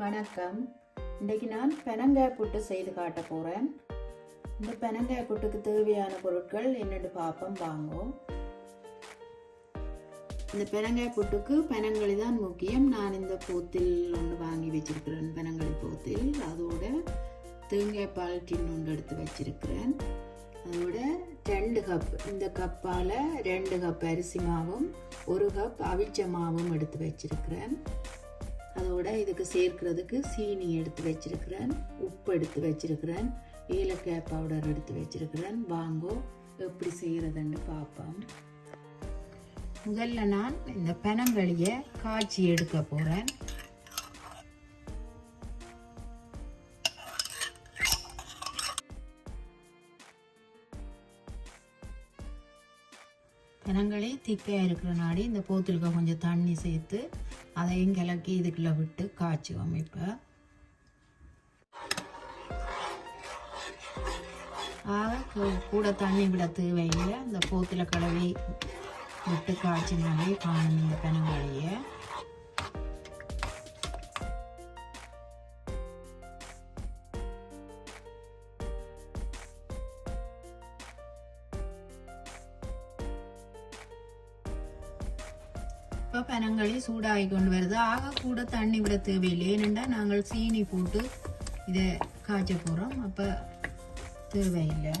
வணக்கம். இன்றைக்கு நான் பெனங்காய் புட்டு செய்து காட்ட போகிறேன் இந்த பெனங்காய் புட்டுக்கு தேவையான பொருட்கள் என்னென்னு பார்ப்போம் வாங்குவோம் இந்த பெனங்காய் புட்டுக்கு பெனங்களி தான் முக்கியம். நான் இந்த போத்தில் ஒன்று வாங்கி வச்சிருக்கிறேன் பெனங்களி போத்தில். அதோட தேங்காய் பால் டின் ஒன்று எடுத்து வச்சிருக்கிறேன். அதோட ரெண்டு கப் இந்த கப்பால் ரெண்டு கப் அரிசி மாவும் ஒரு கப் அவிச்ச மாவும் எடுத்து வச்சிருக்கிறேன். அதோட இதுக்கு சேர்க்கிறதுக்கு சீனி எடுத்து வச்சிருக்கிறேன் உப்பு எடுத்து வச்சிருக்கிறேன் ஏலக்காய் பவுடர் எடுத்து வச்சிருக்கிறேன். வாங்கோ எப்படி செய்கிறதுன்னு பார்ப்போம் முதல்ல நான் இந்த பெனங்களியை காய்ச்சி எடுக்க போகிறேன் பெனங்களி திக்கையாக இருக்கிற நாடி இந்த போத்துலுக்கு கொஞ்சம் தண்ணி சேர்த்து அதையும் கிளக்கி இதுக்குள்ளே விட்டு காய்ச்சுவோம் இப்போ ஆக கூட தண்ணி விட தேவையில்லை. அந்த போத்தில் கழுவி விட்டு காய்ச்சினாலே காணும் இந்த பெனங்களையே இப்போ பனங்களி சூடாகி கொண்டு வருது. ஆக கூட தண்ணி விட தேவையில்லை. ஏனெண்டா நாங்கள் சீனி போட்டு இதை காய்ச்ச போகிறோம் அப்போ தேவையில்லை.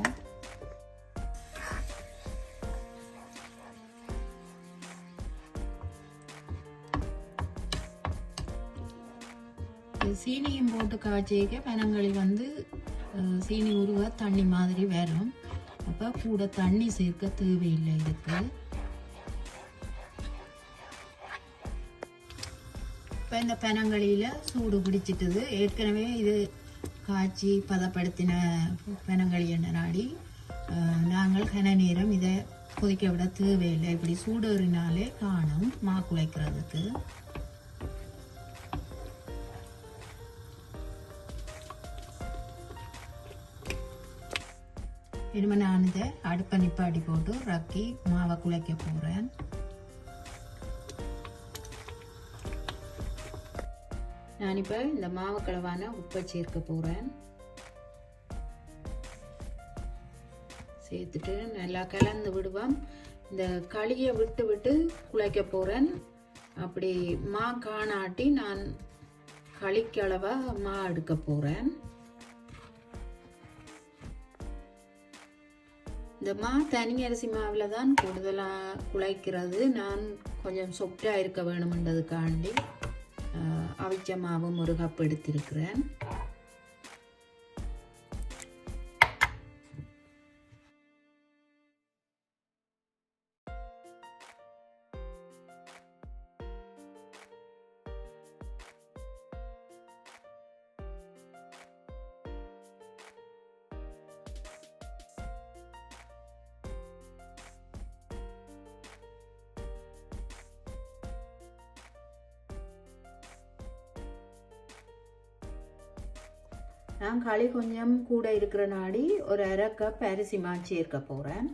சீனியும் போட்டு காய்ச்சிக்க பனங்களி வந்து சீனி உருவ தண்ணி மாதிரி வரும். அப்போ கூட தண்ணி சேர்க்க தேவையில்லை இதுக்கு. இப்போ இந்த பெனங்களியில் சூடு பிடிச்சிட்டது. ஏற்கனவே இது காய்ச்சி பதப்படுத்தின பெனங்களி எண்ணெய் நாடி நாங்கள் கன நேரம் இதை கொதிக்க விட தேவையில்லை. இப்படி சூடேறினாலே காணும் மா குலைக்கிறதுக்கு இனிமே நான் இதை அடுப்பை நிப்பாட்டி போட்டு ரக்கி மாவை குலைக்க போகிறேன் நான் இப்போ இந்த மாவு உப்பை சேர்க்க போகிறேன் சேர்த்துட்டு நல்லா கலந்து விடுவோம். இந்த களியை விட்டு விட்டு குழைக்க போகிறேன் அப்படி மா காணாட்டி நான் களிக்களவாக மா எடுக்க போகிறேன் இந்த மா தனி அரிசி மாவில் தான் கூடுதலாக குழைக்கிறது. நான் கொஞ்சம் சொப்டாக இருக்க வேணுமென்றதுக்காண்டி. ஆஹ், அவிச்ச மாவு முருகப்படுத்திருக்கிறேன் நான் களி கொஞ்சம் கூட இருக்கிற நாடி ஒரு அரை கப் அரிசி மாச்சி இருக்க போகிறேன்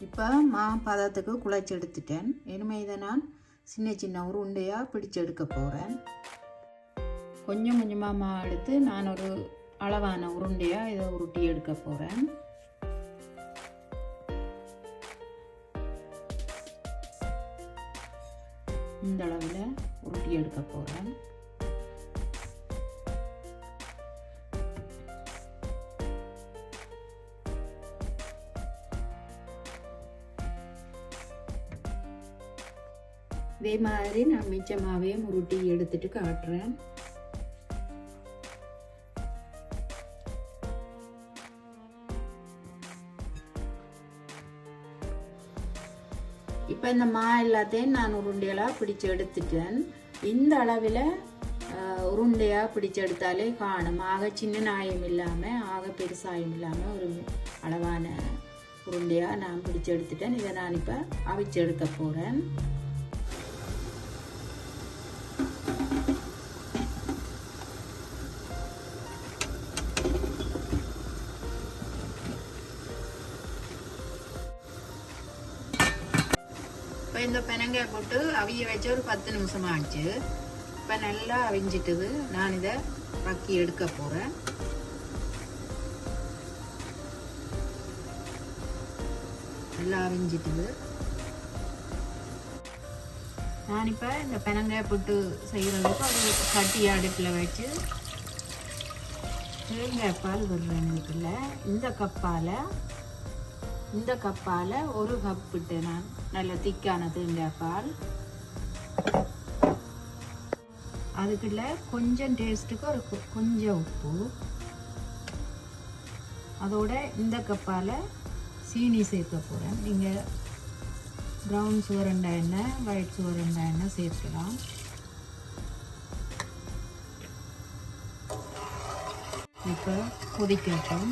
இப்போ மா பதத்துக்கு குழைச்சி எடுத்துட்டேன் இனிமே இதை நான் சின்ன சின்ன உருண்டையாக பிடிச்சு எடுக்க போகிறேன் கொஞ்சம் கொஞ்சமாக மா எடுத்து நான் ஒரு அளவான உருண்டையாக இதை உருட்டி எடுக்க போகிறேன் இந்த அளவில் உருட்டி எடுக்க போகிறேன் இதே மாதிரி நான் மிச்சமாகவே உருட்டி எடுத்துட்டு காட்டுறேன். இப்போ இந்த மா எல்லாத்தையும் நான் உருண்டையெல்லாம் பிடிச்சி எடுத்துட்டேன். இந்த அளவில் உருண்டையாக உருண்டையாக பிடிச்செடுத்தாலே காணும். ஆக சின்ன நாயம் இல்லாமல் ஆக பெருசாயம் இல்லாமல் ஒரு அளவான உருண்டையாக நான் பிடிச்செடுத்துட்டேன் இதை நான் இப்போ அவிச்சு எடுக்க போகிறேன் இந்த பெனங்காய் போட்டு அவிய வச்சு ஒரு பத்து நிமிஷம் ஆச்சு. இப்போ நல்லா அவிஞ்சிட்டுது. நான் இதை பக்கி எடுக்க போகிறேன் நல்லா அவிஞ்சிட்டுது. நான் இப்போ இந்த பெனங்காய் போட்டு செய்கிறதுக்கு அது கட்டி அடுப்பில் வச்சு தேங்காய் பால் விடுறேன் இதுக்குள்ள இந்த கப்பால் இந்த கப்பால் ஒரு கப் விட்டு நான் நல்ல திக்கானது இந்த பால். அதுக்குள்ள கொஞ்சம் டேஸ்ட்டுக்கு ஒரு கொஞ்சம் உப்பு. அதோட இந்த கப்பால் சீனி சேர்க்க போகிறேன் நீங்கள் ப்ரௌன் சுவரண்டா எண்ணெய் ஒயிட் சுவரண்டா எண்ணெய் சேர்க்கலாம். இப்போ கொதிக்கட்டும்.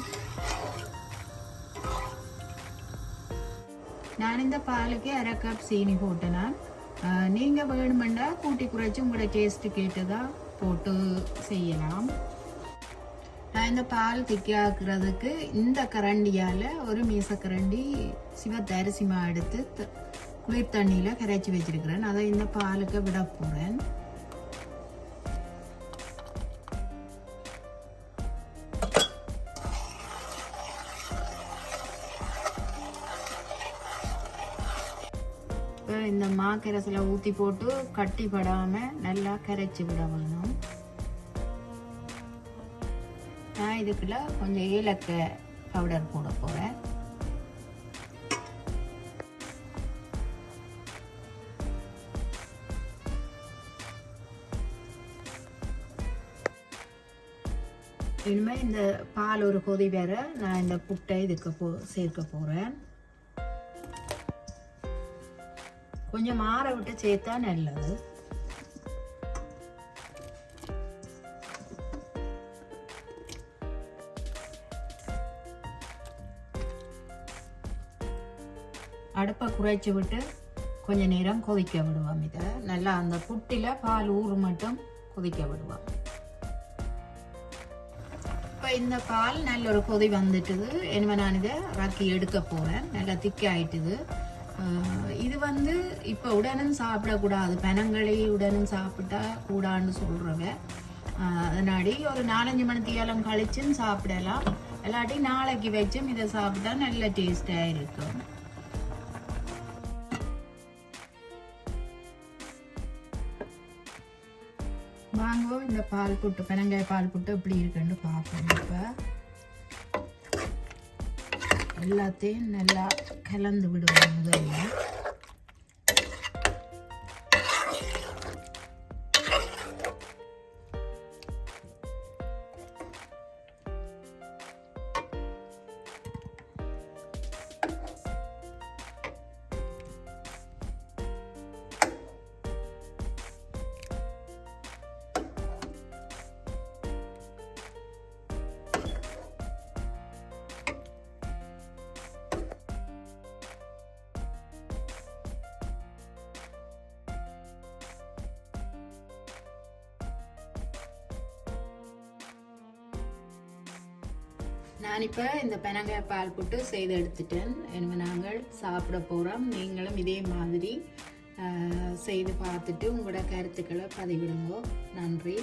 நான் இந்த பாலுக்கு அரை கப் சீனி போட்டேனா நீங்கள் வேணுமெண்டா கூட்டி குறைச்சி உங்களோட டேஸ்ட்டு கேட்டு தான் போட்டு செய்யலாம். நான் இந்த பால் திக்காக்குறதுக்கு இந்த கரண்டியால் ஒரு மீசக்கரண்டி சிவத்த அரிசி மா எடுத்து த- குளிர் தண்ணியில் கரைச்சி வச்சிருக்கிறேன். அதை இந்த பாலுக்கு விட போகிறேன் மாக்கரசில் ஊற்றி போட்டு கட்டி படாமல் நல்லா கரைச்சி விட வேணும் நான் இதுக்குள்ள கொஞ்சம் ஏலக்காய் பவுடர் போட போகிறேன் இனிமேல் இந்த பால் ஒரு கொதி வேற நான் இந்த புட்டை இதுக்கு போ சேர்க்க போகிறேன் கொஞ்சம் மாற விட்டு சேர்த்தா நல்லது. அடுப்பை குறைச்சி விட்டு கொஞ்ச நேரம் கொதிக்க விடுவோம் இதை. நல்லா அந்த புட்டில பால் ஊறு மட்டும் கொதிக்க விடுவோம். இப்போ இந்த பால் நல்ல ஒரு கொதி வந்துட்டுது. இனிமே நான் இதை ரக்கி எடுக்க போகிறேன் நல்லா திக்காயிட்டுது. இது வந்து இப்போ உடனும் சாப்பிடக்கூடாது. பனங்களி உடனும் சாப்பிட்டா கூடான்னு சொல்கிறவ அதனாடி ஒரு நாலஞ்சு மணி தீயாலம் கழிச்சும் சாப்பிடலாம். இல்லாட்டி நாளைக்கு வச்சும் இதை சாப்பிட்டா நல்ல டேஸ்டாக இருக்கும். வாங்குவோம் இந்த பால் புட்டு பெனங்காய் பால் புட்டு எப்படி இருக்குன்னு பார்ப்போம் இப்போ. எல்லாத்தையும் நல்லா கலந்து விடுவோம் முதல்ல. நான் இப்போ இந்த பெனங்காய் பால் புட்டு செய்து எடுத்துட்டேன். எனவே நாங்கள் சாப்பிட போகிறோம் நீங்களும் இதே மாதிரி செய்து பார்த்துட்டு உங்களோட கருத்துக்களை பதிவிடுங்க. நன்றி.